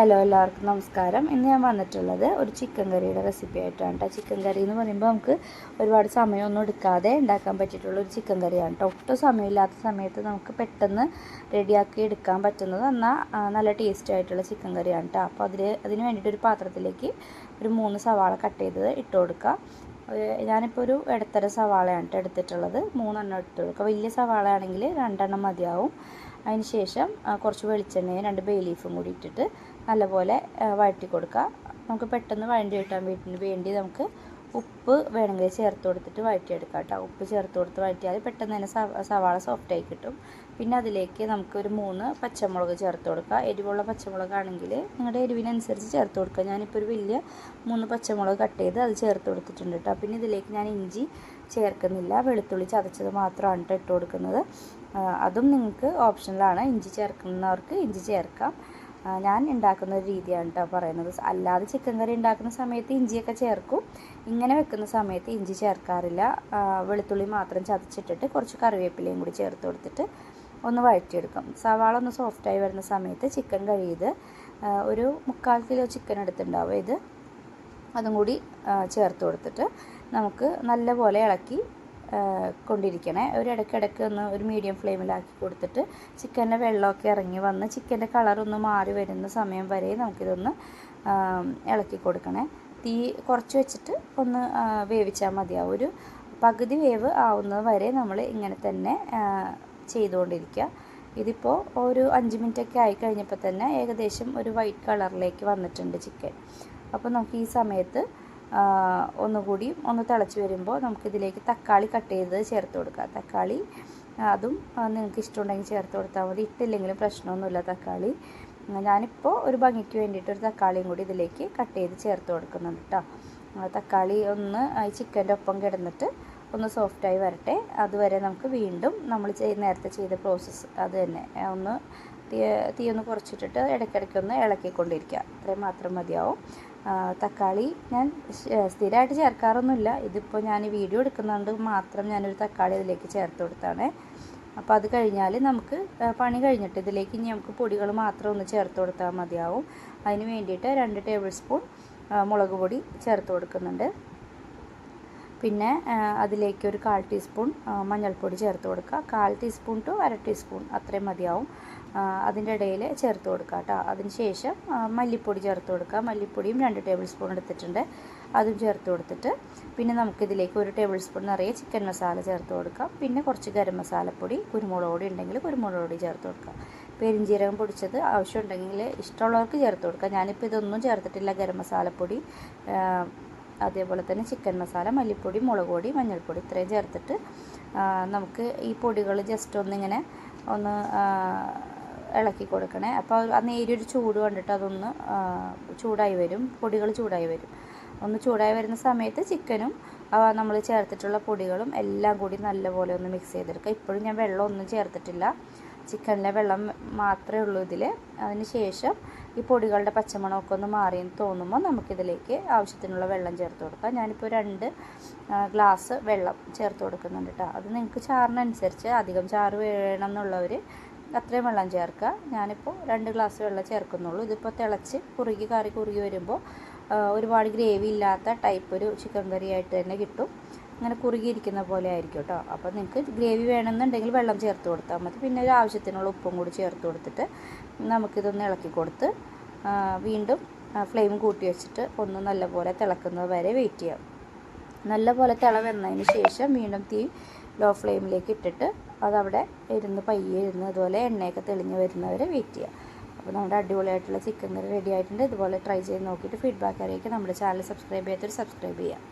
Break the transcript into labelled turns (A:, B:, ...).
A: Hello എല്ലാവർക്കും നമസ്കാരം. ഇന്ന് ഞാൻ വന്നിട്ടുള്ളത് ഒരു ചിക്കൻ കറിയുടെ റെസിപ്പി ആയിട്ടാണ് കേട്ടോ ചിക്കൻ കറി എന്ന് പറയുമ്പോൾ നമുക്ക് ഒരുപാട് സമയമൊന്നും എടുക്കാതെ ഉണ്ടാക്കാൻ പറ്റിയിട്ടുള്ള ഒരു ചിക്കൻ കറിയാണ് കേട്ടോ ഒട്ടും സമയമില്ലാത്ത സമയത്ത് നമുക്ക് പെട്ടെന്ന് റെഡിയാക്കി എടുക്കാൻ പറ്റുന്നത് എന്നാൽ നല്ല ടേസ്റ്റി ആയിട്ടുള്ള ചിക്കൻ കറിയാണ് കേട്ടോ അപ്പോൾ അതിൽ അതിന് വേണ്ടിയിട്ട് ഒരു പാത്രത്തിലേക്ക് ഒരു മൂന്ന് സവാള കട്ട് ചെയ്തത് ഇട്ട് കൊടുക്കുക ഞാനിപ്പോൾ ഒരു ഇടത്തര സവാളയാണ് കേട്ടോ എടുത്തിട്ടുള്ളത്. മൂന്നെണ്ണം ഇട്ട് കൊടുക്കുക വലിയ സവാളയാണെങ്കിൽ രണ്ടെണ്ണം മതിയാവും. അതിന് ശേഷം കുറച്ച് വെളിച്ചെണ്ണയും രണ്ട് ബേ ലീഫും കൂടി ഇട്ടിട്ട് നല്ലപോലെ വഴറ്റി കൊടുക്കുക. നമുക്ക് പെട്ടെന്ന് വഴണ്ടി കിട്ടാൻ വീട്ടിന് വേണ്ടി നമുക്ക് ഉപ്പ് വേണമെങ്കിൽ ചേർത്ത് കൊടുത്തിട്ട് വഴറ്റിയെടുക്കാം കേട്ടോ. ഉപ്പ് ചേർത്ത് കൊടുത്ത് വഴറ്റിയാൽ പെട്ടെന്ന് തന്നെ സവാള സോഫ്റ്റായി കിട്ടും. പിന്നെ അതിലേക്ക് നമുക്ക് ഒരു മൂന്ന് പച്ചമുളക് ചേർത്ത് കൊടുക്കുക. എരിവുള്ള പച്ചമുളകാണെങ്കിൽ നിങ്ങളുടെ എരിവിനനുസരിച്ച് ചേർത്ത് കൊടുക്കുക. ഞാനിപ്പോൾ ഒരു വലിയ മൂന്ന് പച്ചമുളക് കട്ട് ചെയ്ത് അത് ചേർത്ത് കൊടുത്തിട്ടുണ്ട് കേട്ടോ. പിന്നെ ഇതിലേക്ക് ഞാൻ ഇഞ്ചി ചേർക്കുന്നില്ല. വെളുത്തുള്ളി ചതച്ചത് മാത്രമാണ് കേട്ടോ ഇട്ട് കൊടുക്കുന്നത്. അതും നിങ്ങൾക്ക് ഓപ്ഷനിലാണ്. ഇഞ്ചി ചേർക്കുന്നവർക്ക് ഇഞ്ചി ചേർക്കാം. ഞാൻ ഉണ്ടാക്കുന്ന ഒരു രീതിയാണ് കേട്ടോ പറയുന്നത്. അല്ലാതെ ചിക്കൻ കറി ഉണ്ടാക്കുന്ന സമയത്ത് ഇഞ്ചിയൊക്കെ ചേർക്കും. ഇങ്ങനെ വെക്കുന്ന സമയത്ത് ഇഞ്ചി ചേർക്കാറില്ല. വെളുത്തുള്ളി മാത്രം ചതച്ചിട്ടിട്ട് കുറച്ച് കറിവേപ്പിലയും കൂടി ചേർത്ത് കൊടുത്തിട്ട് ഒന്ന് വഴറ്റിയെടുക്കും. സവാള ഒന്ന് സോഫ്റ്റായി വരുന്ന സമയത്ത് ചിക്കൻ കഴിയത് ഒരു മുക്കാൽ കിലോ ചിക്കൻ എടുത്തിട്ടുണ്ടാവും. ഇത് അതും കൂടി ചേർത്ത് കൊടുത്തിട്ട് നമുക്ക് നല്ലപോലെ ഇളക്കി കൊണ്ടിരിക്കണേ. ഒരു ഇടയ്ക്കിടയ്ക്ക് ഒന്ന് ഒരു മീഡിയം ഫ്ലെയിമിലാക്കി കൊടുത്തിട്ട് ചിക്കന്റെ വെള്ളമൊക്കെ ഇറങ്ങി വന്ന് ചിക്കന്റെ കളറൊന്ന് മാറി വരുന്ന സമയം വരെ നമുക്കിതൊന്ന് ഇളക്കി കൊടുക്കണേ. തീ കുറച്ച് വെച്ചിട്ട് ഒന്ന് വേവിച്ചാൽ മതിയാവും. ഒരു പകുതി വേവ് ആവുന്നത് വരെ നമ്മൾ ഇങ്ങനെ തന്നെ ചെയ്തുകൊണ്ടിരിക്കുക. ഇതിപ്പോൾ ഒരു അഞ്ച് മിനിറ്റൊക്കെ ആയി കഴിഞ്ഞപ്പോൾ തന്നെ ഏകദേശം ഒരു വൈറ്റ് കളറിലേക്ക് വന്നിട്ടുണ്ട് ചിക്കൻ അപ്പോൾ നമുക്ക് ഈ സമയത്ത് ഒന്നുകൂടി ഒന്ന് തിളച്ച് വരുമ്പോൾ നമുക്കിതിലേക്ക് തക്കാളി കട്ട് ചെയ്ത് ചേർത്ത് കൊടുക്കാം. തക്കാളി അതും നിങ്ങൾക്ക് ഇഷ്ടമുണ്ടെങ്കിൽ ചേർത്ത് കൊടുത്താൽ മതി. ഇട്ടില്ലെങ്കിലും പ്രശ്നമൊന്നുമില്ല തക്കാളി. ഞാനിപ്പോൾ ഒരു ഭംഗിക്ക് വേണ്ടിയിട്ട് ഒരു തക്കാളിയും കൂടി ഇതിലേക്ക് കട്ട് ചെയ്ത് ചേർത്ത് കൊടുക്കുന്നുണ്ട് കേട്ടോ തക്കാളി ഒന്ന് ചിക്കന്റെ ഒപ്പം കിടന്നിട്ട് ഒന്ന് സോഫ്റ്റായി വരട്ടെ. അതുവരെ നമുക്ക് വീണ്ടും നമ്മൾ നേരത്തെ ചെയ്ത പ്രോസസ്സ് അത് തന്നെ. ഒന്ന് തീ തീ ഒന്ന് കുറച്ചിട്ടിട്ട് ഇടയ്ക്കിടയ്ക്ക് ഒന്ന് ഇളക്കിക്കൊണ്ടിരിക്കുക. അത്രയും മാത്രം മതിയാവും. തക്കാളി ഞാൻ സ്ഥിരമായിട്ട് ചേർക്കാറൊന്നുമില്ല. ഇതിപ്പോൾ ഞാൻ വീഡിയോ എടുക്കുന്നതുകൊണ്ട് മാത്രം ഞാനൊരു തക്കാളി ഇതിലേക്ക് ചേർത്ത് കൊടുത്താണ്. അപ്പോൾ അത് കഴിഞ്ഞാൽ നമുക്ക് പണി കഴിഞ്ഞിട്ട് ഇതിലേക്ക് ഇനി നമുക്ക് പൊടികൾ മാത്രം ഒന്ന് ചേർത്ത് കൊടുത്താൽ മതിയാവും. അതിന് വേണ്ടിയിട്ട് രണ്ട് ടേബിൾ സ്പൂൺ മുളക് പൊടി ചേർത്ത് കൊടുക്കുന്നുണ്ട്. പിന്നെ അതിലേക്ക് ഒരു കാൽ ടീസ്പൂൺ മഞ്ഞൾപ്പൊടി ചേർത്ത് കൊടുക്കുക. കാൽ ടീസ്പൂൺ ടു അര ടീസ്പൂൺ അത്രയും മതിയാവും. അതിന്റെ ഇടയിൽ ചേർത്ത് കൊടുക്കുക കേട്ടോ. അതിന് ശേഷം മല്ലിപ്പൊടി ചേർത്ത് കൊടുക്കുക. മല്ലിപ്പൊടിയും രണ്ട് ടേബിൾ സ്പൂൺ എടുത്തിട്ടുണ്ട്. അതും ചേർത്ത് കൊടുത്തിട്ട് പിന്നെ നമുക്കിതിലേക്ക് ഒരു ടേബിൾ സ്പൂൺ നിറയെ ചിക്കൻ മസാല ചേർത്ത് കൊടുക്കാം. പിന്നെ കുറച്ച് ഗരം മസാലപ്പൊടി കുരുമുളക് പൊടി ഉണ്ടെങ്കിൽ കുരുമുളക് പൊടി ചേർത്ത് കൊടുക്കുക പെരിഞ്ചീരകം പൊടിച്ചത് ആവശ്യമുണ്ടെങ്കിൽ ഇഷ്ടമുള്ളവർക്ക് ചേർത്ത് കൊടുക്കുക ഞാനിപ്പോൾ ഇതൊന്നും ചേർത്തിട്ടില്ല ഗരം മസാലപ്പൊടി. അതേപോലെ തന്നെ ചിക്കൻ മസാല മല്ലിപ്പൊടി മുളക് പൊടി മഞ്ഞൾപ്പൊടി ഇത്രയും ചേർത്തിട്ട് നമുക്ക് ഈ പൊടികൾ ജസ്റ്റ് ഒന്നിങ്ങനെ ഒന്ന് ഇളക്കി കൊടുക്കണേ. അപ്പോൾ ആ നേരിയൊരു ചൂട് കണ്ടിട്ട് അതൊന്ന് ചൂടായി വരും. പൊടികൾ ചൂടായി വരും. ഒന്ന് ചൂടായി വരുന്ന സമയത്ത് ചിക്കനും നമ്മൾ ചേർത്തിട്ടുള്ള പൊടികളും എല്ലാം കൂടി നല്ലപോലെ ഒന്ന് മിക്സ് ചെയ്തെടുക്കുക. ഇപ്പോഴും ഞാൻ വെള്ളം ഒന്നും ചേർത്തിട്ടില്ല. ചിക്കനിലെ വെള്ളം മാത്രമേ ഉള്ളൂ ഇതിൽ അതിന് ശേഷം ഈ പൊടികളുടെ പച്ചമണമൊക്കെ ഒന്ന് മാറിയെന്ന് തോന്നുമ്പോൾ നമുക്കിതിലേക്ക് ആവശ്യത്തിനുള്ള വെള്ളം ചേർത്ത് കൊടുക്കാം. ഞാനിപ്പോൾ രണ്ട് ഗ്ലാസ് വെള്ളം ചേർത്ത് കൊടുക്കുന്നുണ്ട് കേട്ടോ അത് നിങ്ങൾക്ക് ചാറിനനുസരിച്ച് അധികം ചാറ് വേണം എന്നുള്ളവർ അത്രയും വെള്ളം ചേർക്കുക. ഞാനിപ്പോൾ രണ്ട് ഗ്ലാസ് വെള്ളം ചേർക്കുന്നുള്ളൂ. ഇതിപ്പോൾ തിളച്ച് കുറുകി കറി കുറുകി വരുമ്പോൾ ഒരുപാട് ഗ്രേവി ഇല്ലാത്ത ടൈപ്പ് ഒരു ചിക്കൻ കറി ആയിട്ട് തന്നെ കിട്ടും. അങ്ങനെ കുറുകിയിരിക്കുന്ന പോലെ ആയിരിക്കും കേട്ടോ അപ്പോൾ നിങ്ങൾക്ക് ഗ്രേവി വേണമെന്നുണ്ടെങ്കിൽ വെള്ളം ചേർത്ത് കൊടുത്താൽ മതി. പിന്നെ ഒരു ആവശ്യത്തിനുള്ള ഉപ്പും കൂടി ചേർത്ത് കൊടുത്തിട്ട് നമുക്കിതൊന്ന് ഇളക്കി കൊടുത്ത് വീണ്ടും ഫ്ലെയിം കൂട്ടി വെച്ചിട്ട് ഒന്ന് നല്ലപോലെ തിളക്കുന്നത് വരെ വെയിറ്റ് ചെയ്യാം. നല്ലപോലെ തിള വന്നതിന് ശേഷം വീണ്ടും തീ ലോ ഫ്ലെയിമിലേക്ക് ഇട്ടിട്ട് അതവിടെ ഇരുന്ന് പയ്യെ ഇരുന്ന് അതുപോലെ എണ്ണയൊക്കെ തെളിഞ്ഞ് വരുന്നവരെ വെയിറ്റ് ചെയ്യുക അപ്പോൾ നമ്മുടെ അടിപൊളിയായിട്ടുള്ള ചിക്കൻ കറി റെഡി ആയിട്ടുണ്ട്. ഇതുപോലെ ട്രൈ ചെയ്ത് നോക്കിയിട്ട് ഫീഡ്ബാക്ക് അറിയിക്കുക. നമ്മുടെ ചാനൽ സബ്സ്ക്രൈബ് ചെയ്യാത്തൊരു സബ്സ്ക്രൈബ് ചെയ്യുക